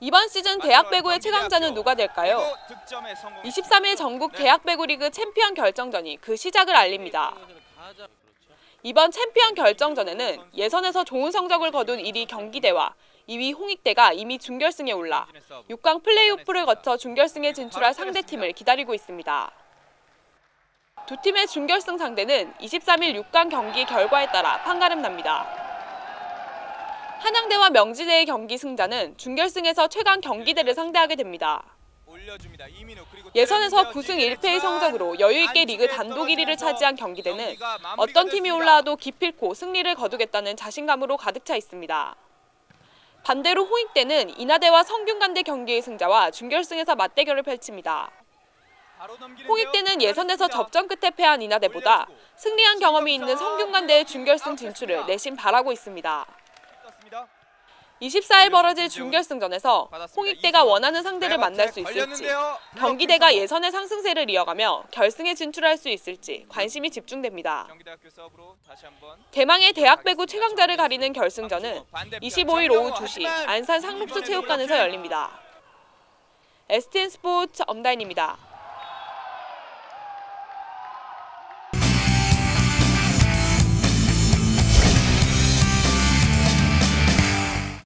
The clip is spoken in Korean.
이번 시즌 대학 배구의 최강자는 누가 될까요? 23일 전국 대학 배구 리그 챔피언 결정전이 그 시작을 알립니다. 이번 챔피언 결정전에는 예선에서 좋은 성적을 거둔 1위 경기대와 2위 홍익대가 이미 준결승에 올라 6강 플레이오프를 거쳐 준결승에 진출할 상대팀을 기다리고 있습니다. 두 팀의 준결승 상대는 23일 6강 경기 결과에 따라 판가름 납니다. 한양대와 명지대의 경기 승자는 준결승에서 최강 경기대를 상대하게 됩니다. 예선에서 9승 1패의 성적으로 여유있게 리그 단독 1위를 차지한 경기대는 어떤 팀이 올라와도 기필코 승리를 거두겠다는 자신감으로 가득 차 있습니다. 반대로 홍익대는 인하대와 성균관대 경기의 승자와 준결승에서 맞대결을 펼칩니다. 홍익대는 예선에서 접전 끝에 패한 인하대보다 승리한 경험이 있는 성균관대의 준결승 진출을 내심 바라고 있습니다. 24일 벌어질 준결승전에서 홍익대가 원하는 상대를 만날 수 있을지, 경기대가 예선의 상승세를 이어가며 결승에 진출할 수 있을지 관심이 집중됩니다. 대망의 대학 배구 최강자를 가리는 결승전은 25일 오후 2시 안산 상록수 체육관에서 열립니다. STN 스포츠 엄다인입니다.